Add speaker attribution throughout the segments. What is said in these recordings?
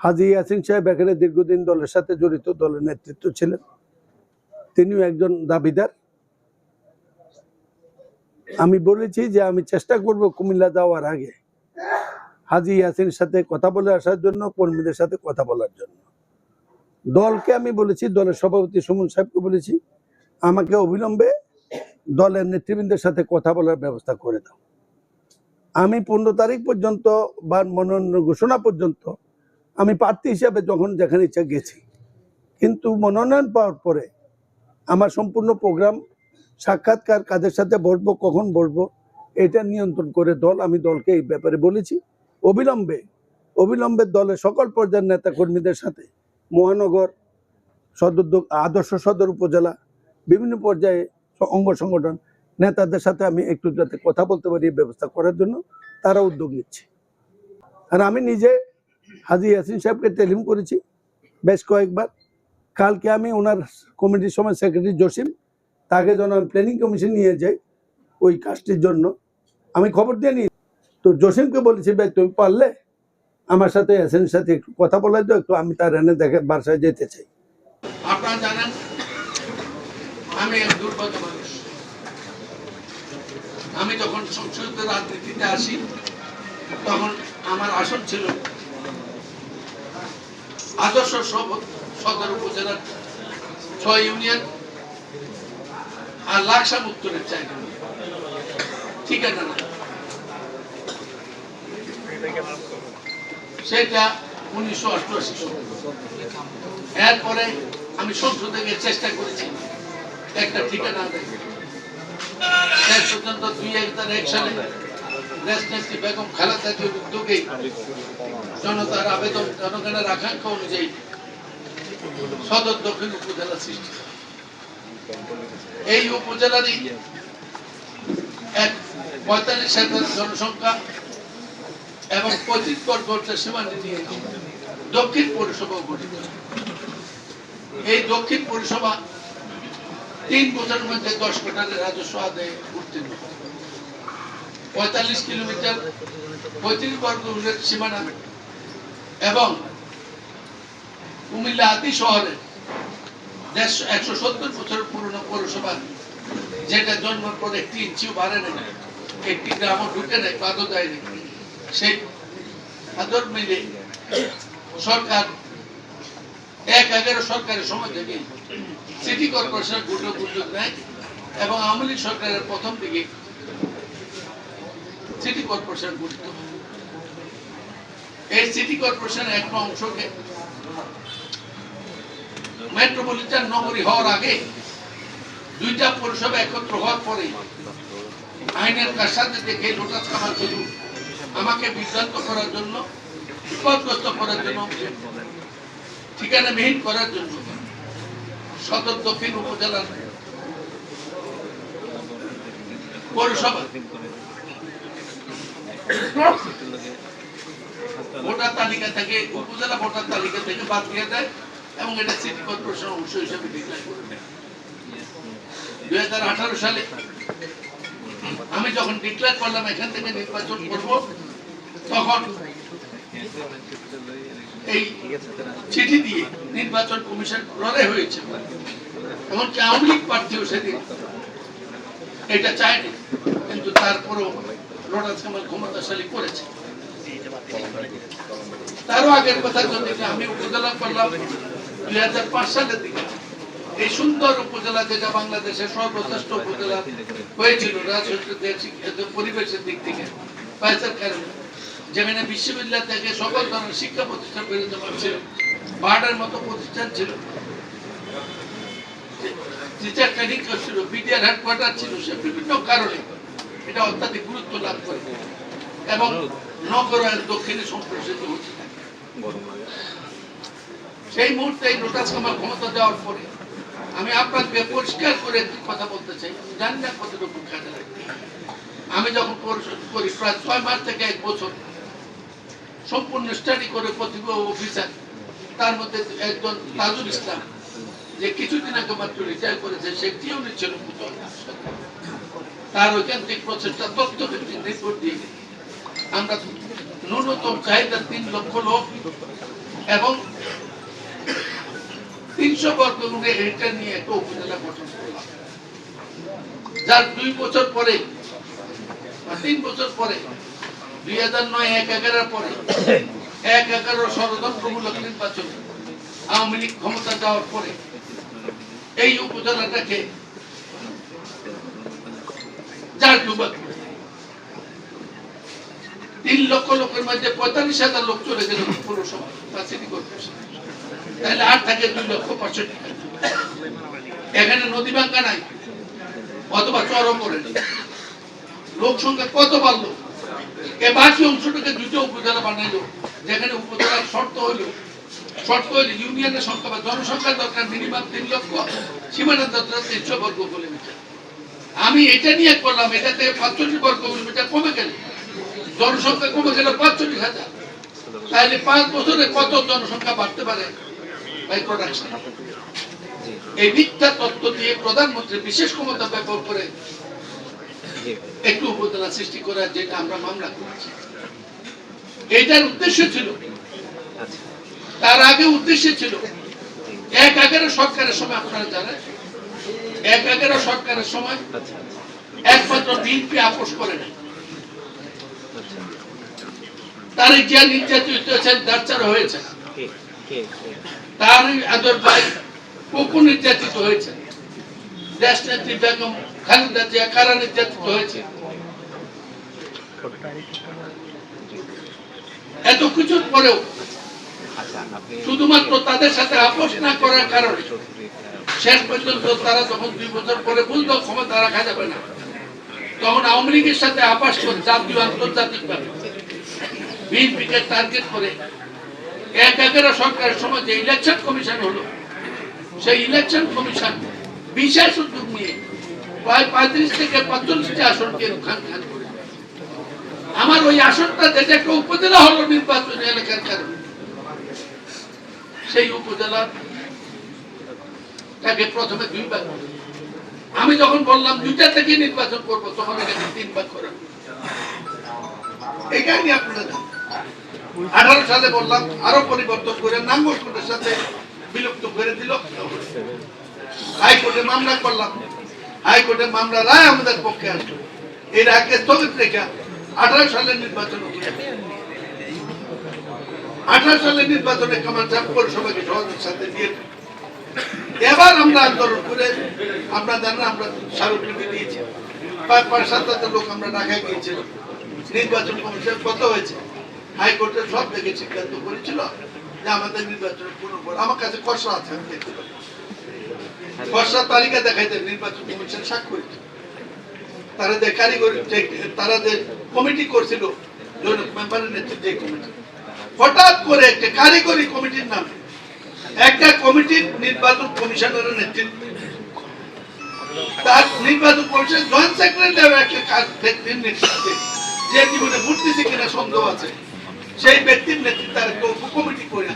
Speaker 1: হাজি ইয়াসিন সাহেব এখানে দীর্ঘদিন দলের সাথে জড়িত, দলের নেতৃত্ব ছিলেন। তিনিও একজন দাবিদার। আমি বলেছি যে আমি চেষ্টা করব কুমিল্লা যাওয়ার আগে হাজি ইয়াসিনের সাথে কথা বলে আসার জন্য, কর্মীদের সাথে কথা বলার জন্য। দলকে আমি বলেছি, দলের সভাপতি সুমন সাহেবকে বলেছি, আমাকে অবিলম্বে দলের নেতৃবৃন্দের সাথে কথা বলার ব্যবস্থা করে দাও। আমি পনেরো তারিখ পর্যন্ত বা মনোনয়ন ঘোষণা পর্যন্ত আমি প্রার্থী হিসাবে যখন যেখানে ইচ্ছা গেছি। কিন্তু মনোনয়ন পাওয়ার পরে আমার সম্পূর্ণ প্রোগ্রাম সাক্ষাৎকার কাদের সাথে বসবো, কখন বসবো, এটা নিয়ন্ত্রণ করে দল, আমি দলকে এই ব্যাপারে বলেছি। অবিলম্বে অবিলম্বে দলের সকল পর্যায়ের নেতা কর্মীদের সাথে মহানগর সদর আদর্শ সদর উপজেলা, বিভিন্ন পর্যায়ে অঙ্গ সংগঠন নেতাদের সাথে আমি একটু যাতে কথা বলতে পারি ব্যবস্থা করার জন্য, তারা উদ্যোগ নিচ্ছে। আর আমি নিজে হাজি ইয়াসিন সাহেবকে টেলিম করেছি বেশ কয়েকবার। কালকে আমি ওনার কমিটির সময় সেক্রেটারি জসিম, তাকে যেন আমি প্ল্যানিং কমিশন নিয়ে যাই ওই কাজটির জন্য। আমি খবর দিয়ে নিই। তো জসিমকে বলেছি, ভাই, তুমি পারলে আমার সাথে ইয়াসিনের সাথে একটু কথা বলাই তো একটু আমি তার এনে দেখে বাসায় যেতে চাই।
Speaker 2: আমি আমি যখন সংসদীয় রাজনীতিতে আসি, তখন আমার আসন ছিল আদর্শ সদর উপজেলার ছয় ইউনিয়ন আর লাকসাম উত্তরের চার ঠিক আছে না? সেটা উনিশশো অষ্টআশি এরপরে আমি সংসদে চেষ্টা করেছি। একটা ঠিকানা দেয়। শেষ পর্যন্ত দুই এক সালে বেগম উদ্যোগে জনতার আবেদন, জনগণের আকাঙ্ক্ষা অনুযায়ী সদর দক্ষিণ উপজেলা সৃষ্টি এই উপজেলারই এক পঁয়তাল্লিশ হাজার জনসংখ্যা এবং পঁচিশ বর্গের সীমান্ত নিয়ে দক্ষিণ পৌরসভা গঠিত এই দক্ষিণ পৌরসভা তিন বছরের মধ্যে দশ কোটারের রাজস্ব আদায়ে উত্তীর্ণ হয়। পঁয়তাল্লিশ কিলোমিটার পঁয়ত্রিশ বর্গ সীমানা এবং কুমিল্লা আদি শহরে দেড়শো, একশো সত্তর বছরের পুরনো পৌরসভা, যেটা জন্মের পর একটি ইঞ্চিও বাড়ে নেই, একটি গ্রামও ঢুকে নেই পাদও দেয়নি। সেই আদর মিলে সরকার, এক এগারো সরকারের সময় থেকে সিটি কর্পোরেশন গুটো উদ্যোগ নেয় এবং আওয়ামী লীগ সরকারের প্রথম দিকে সিটি কর্পোরেশন গঠিত। এই সিটি কর্পোরেশনের একটা অংশকে মেট্রোপলিটন নগরী হওয়ার আগে দুইটা পৌরসভা একত্র হওয়ার পরে আইনের কার সাথে দেখে লোটাস কামাল চলু আমাকে বিভ্রান্ত করার জন্য, বিপদগ্রস্ত করার জন্য ঠিকানা বিহীন করার জন্য সদর দক্ষিণ উপজেলার পৌরসভা ভোটার তালিকা থেকে, উপজেলা ভোটার তালিকা থেকে বাদ দিয়ে দেয় এবং এটা সিটি কর্পোরেশন অংশ হিসেবে হাজার আঠারো সালে আমি যখন ডিক্লেয়ার করলাম, এখান থেকে নির্বাচন করব, তখন এই চিঠি দিয়ে নির্বাচন কমিশন লড়াই হয়েছে। এমনকি আওয়ামী লীগ প্রার্থীও সেদিন এটা চায়নি, কিন্তু তারপরেও এই সুন্দর উপজেলা যেটা বাংলাদেশের সর্বশ্রেষ্ঠ উপজেলা হয়েছিল পরিবেশের দিক থেকে যেখানে বিশ্ববিদ্যালয় থেকে সকল ধরনের শিক্ষা প্রতিষ্ঠান বিরাজমান ছিল বার্ডের মতো প্রতিষ্ঠান ছিল। টিচার ট্রেনিং ছিল বিডিআর হেডকোয়ার্টার ছিল, সে বিভিন্ন কারণে এটা অত্যাধিক গুরুত্ব লাভ করে এবং নগরায়ণ দক্ষিণে সম্প্রসারিত হচ্ছে। সেই মুহূর্তে এই লোটাস কামাল ক্ষমতা দেওয়ার পরে আমি আপনাকে পরিষ্কার করে কথা বলতে চাই। জানি না কতটুকু কাজে লাগে আমি যখন পরিশোধ করি, প্রায় ছয় মাস থেকে এক বছর সম্পূর্ণ স্টাডি করে প্রতিভা অফিসার তার মধ্যে একজন তাজুল ইসলাম, যে কিছুদিন আগে মাত্র রিটায়ার করেছে, সেটিও নিচ্ছিল তার ঐকান্তিক প্রচেষ্টা তথ্য ভিত্তিক রিপোর্ট দিয়ে আমরা ন্যূনতম চাহিদা তিন লক্ষ লোক এবং তিনশো বর্গ মিটার এটা নিয়ে একটা উপজেলা গঠন করলাম যার দুই বছর পরে তিন বছর পরে, দুই হাজার নয়, এক এগারোর পরে, এক এগারো ষড়যন্ত্রমূলক নির্বাচন আওয়ামী লীগ ক্ষমতা যাওয়ার পরে এই উপজেলাটাকে যার তিন লক্ষ লোকের মধ্যে পঁয়তাল্লিশ হাজার লোক চলে গেল তাহলে আর থাকে দুই লক্ষ এখানে নদী নাই, অথবা চরম লোক সংখ্যা কত বাড়লো? এ বাকি অংশটাকে দুটো উপজেলা বানাইলো, যেখানে উপজেলার শর্ত হইল শর্ত হইল ইউনিয়নের সংখ্যা বা জনসংখ্যার দরকার মিনিমাম তিন লক্ষ, সীমানার দরকার তিনশো বর্গ কিলোমিটার। আমি এটা নিয়ে করলাম এটা থেকে পাঁচচল্লিশ বর্গ কিলোমিটার কমে গেল জনসংখ্যা কমে গেল পাঁচচল্লিশ হাজার। তাহলে পাঁচ বছরে কত জনসংখ্যা বাড়তে পারে? প্রোডাকশন এই মিথ্যা তত্ত্ব দিয়ে প্রধানমন্ত্রী বিশেষ ক্ষমতা ব্যবহার করে একটু উপজেলা সৃষ্টি করার যেটা আমরা মামলা করেছি। এটার উদ্দেশ্য ছিল তার আগে উদ্দেশ্য ছিল এক এগারো সরকারের সময় আপনারা জানেন এক সরকারের সময় একমাত্র বিএনপি আপোষ করে নাই। নির্যাতিত হয়েছেন দার্চার হয়েছে তার আদর ভাই কোকো নির্যাতিত হয়েছে। দেশনেত্রী বেগম খালেদা জিয়া কারা নির্যাতিত হয়েছে? এত কিছুর পরেও শুধুমাত্র তাদের সাথে আপোষ না করার কারণে শেষ পর্যন্ত তারা যখন দুই বছর পরে বুঝলো ক্ষমতা রাখা যাবে না। তখন আওয়ামী লীগের সাথে আপাস জাতীয়, আন্তর্জাতিক ভাবে। বিএনপিকে টার্গেট করে এক এগারো সরকারের সময় যে ইলেকশন কমিশন হলো, সেই ইলেকশন কমিশন বিশেষ উদ্যোগ নিয়ে প্রায় পঁয়ত্রিশ থেকে পঁয়তাল্লিশটি আসনকে খান খান করে। আমার ওই আসনটা যেটা একটা উপজেলা হলো নির্বাচনী এলাকার কারণে। সেই উপজেলা তাকে প্রথমে দুই ভাগ। আমি যখন বললাম দুইটা থেকে নির্বাচন করব, তখন এটাকে তিন ভাগ এই কাহিনী আপনারা আঠারো সালে বললাম, আরও পরিবর্তন করে সাথে বিলুপ্ত করে দিল। হাইকোর্টে মামলা করলাম। হাইকোর্টে মামলা রায় আমাদের পক্ষে আসলো। এর আগে স্থগিত রেখা আঠারো সালের নির্বাচন আঠারো সালের নির্বাচনে কামাল সাহেব পৌরসভাকে সহজের সাথে দিয়ে। এবার আমরা আন্দোলন করে আমরা জানেন আমরা স্মারকলিপি দিয়েছি। পাঁচ পাঁচ সাত হাজার লোক আমরা ঢাকায় গিয়েছিলাম নির্বাচন কমিশন কত হয়েছে। হাইকোর্টের সব থেকে সিদ্ধান্ত করেছিল যে আমাদের নির্বাচনের পুনর্বর আমার কাছে খসড়া আছে, আমি দেখতে পারি খসড়া তালিকা দেখাইতে নির্বাচন কমিশন স্বাক্ষরিত তারা যে কারিগরি তারা যে কমিটি করছিল জনক মেম্বারের নেতৃত্বে কমিটি। হঠাৎ করে একটা কারিগরি কমিটির নামে একটা কমিটির নির্বাচন কমিশনের নেতৃত্বে। তার নির্বাচন কমিশন জয়েন্ট সেক্রেটারি একটা কাজ- ব্যক্তির নেতৃত্বে। যে জীবনে কিনা সন্দেহ আছে। সেই ব্যক্তির নেতৃত্বে তার একটা উপকমিটি করে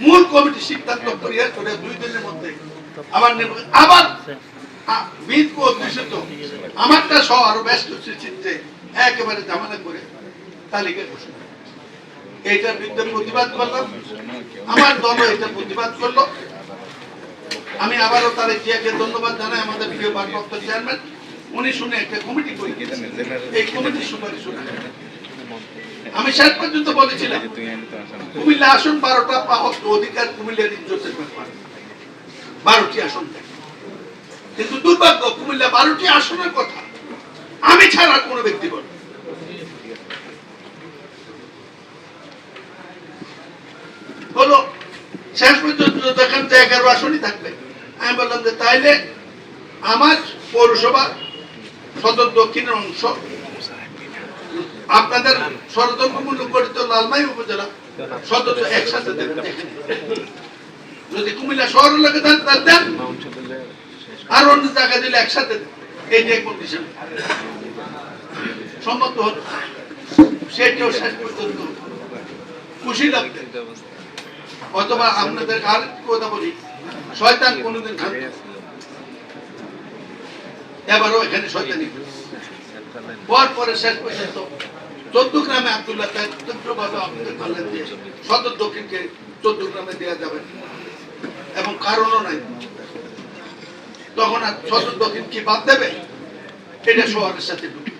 Speaker 2: মূল কমিটি সিদ্ধান্ত করিয়া করে দুই দিনের মধ্যে আবার আবার অধ্যুষিত, আমারটা সহ আরও ব্যস্ত চিত্রে একেবারে ঝামেলা করে তালিকা ঘোষণা। এইটার বিরুদ্ধে প্রতিবাদ করলাম আমার দল এটা প্রতিবাদ করল। আমি আবারও তারেক জিয়াকে ধন্যবাদ জানাই, আমাদের প্রিয় ভারপ্রাপ্ত চেয়ারম্যান। উনি শুনে একটা কমিটি করে এই কমিটির সুপারিশ আমি শেষ পর্যন্ত বলেছিলাম, কুমিল্লা আসন বারোটা পাওয়া অধিকার কুমিল্লার ইজ্জতের বারোটি আসন কিন্তু দুর্ভাগ্য, কুমিল্লা বারোটি আসনের কথা আমি ছাড়া কোনো ব্যক্তি বলে হলো শেষ পর্যন্ত দেখেন যে এগারো আসনই থাকবে। আমি বললাম যে তাইলে আমার পৌরসভা সদর দক্ষিণের অংশ, আপনাদের ষড়যন্ত্রমূলক গঠিত লালমাই উপজেলা সদর একসাথে যদি কুমিল্লা শহর লাগে দেন তাহলে দেন। আর অন্য জায়গা দিলে একসাথে। এই যে কন্ডিশন সম্মত হল। সেটাও শেষ পর্যন্ত। খুশি লাগবে। অথবা আপনাদের আর কথা বলি। শয়তান এবারও এখানে শয়তানি। পর পরে শেষ পর্যন্ত চোদ্দ গ্রামে আবদুল্লাহ তাই তীব্রভাবে আপনাদের পাল্লা দিয়ে সদর দক্ষিণকে চৌদ্দগ্রামে দেওয়া যাবে। এবং কারণও নাই। তখন আর সদর দক্ষিণ কি বাদ দেবে? এটা শহরের সাথে ঢুকে।